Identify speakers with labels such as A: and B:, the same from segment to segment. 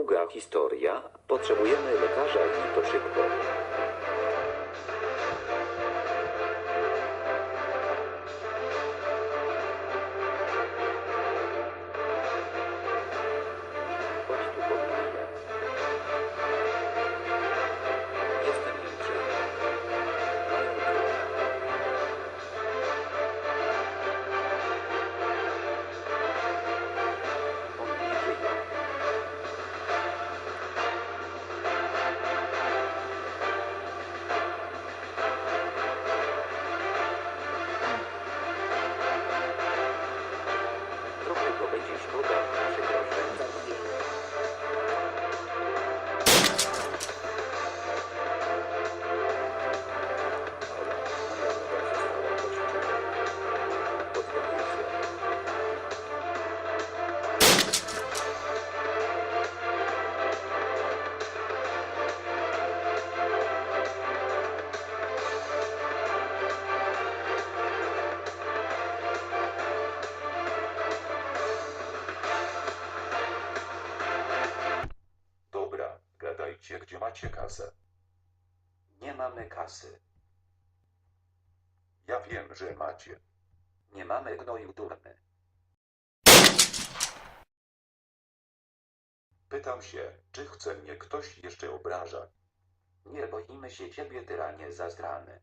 A: długa historia. Potrzebujemy lekarza i to szybko.
B: Gadajcie, gdzie macie kasę.
A: Nie mamy kasy.
B: Ja wiem, że macie.
A: Nie mamy gnoju durny.
B: Pytam się, czy chce mnie ktoś jeszcze obrażać?
A: Nie boimy się ciebie, tyranie zazdrany.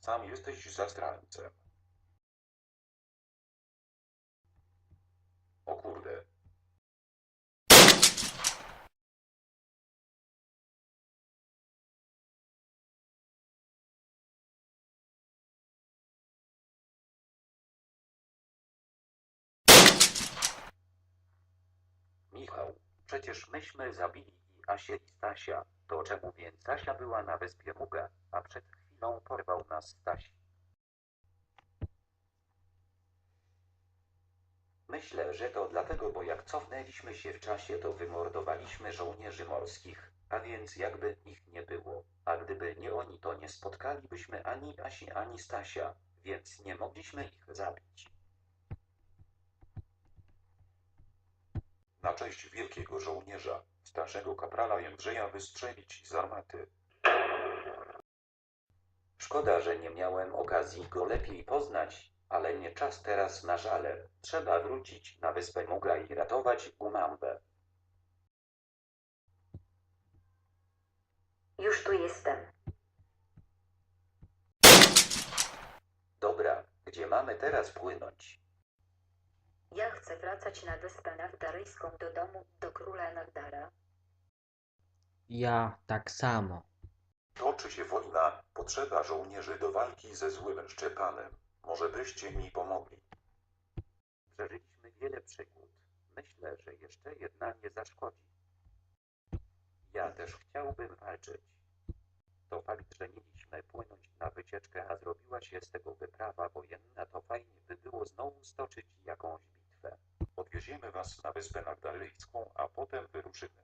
B: Sam jesteś zastrańcem.
A: Michał, przecież myśmy zabili i Asię i Stasia. To czemu więc Stasia była na wyspie Muga, a przed chwilą porwał nas Staś? Myślę, że to dlatego, bo jak cofnęliśmy się w czasie, to wymordowaliśmy żołnierzy morskich, a więc jakby ich nie było. A gdyby nie oni, to nie spotkalibyśmy ani Asi, ani Stasia, więc nie mogliśmy ich zabić.
B: Na cześć wielkiego żołnierza, starszego kaprala Jędrzeja wystrzelić z armaty.
A: Szkoda, że nie miałem okazji go lepiej poznać, ale nie czas teraz na żale. Trzeba wrócić na wyspę Muga i ratować Umambę.
C: Już tu jestem.
A: Dobra, gdzie mamy teraz płynąć?
C: Ja chcę wracać na wyspę Nardaryjską do domu, do króla Nardara.
D: Ja tak samo.
B: Toczy się wojna, potrzeba żołnierzy do walki ze złym Szczepanem. Może byście mi pomogli.
A: Przeżyliśmy wiele przygód. Myślę, że jeszcze jedna nie zaszkodzi. Ja też chciałbym walczyć. To fakt, że mieliśmy płynąć na wycieczkę, a zrobiła się z tego wyprawa wojenna, to fajnie by było znowu stoczyć jakąś bitwę.
B: Odwieziemy was na wyspę Nagdaryjską, a potem wyruszymy.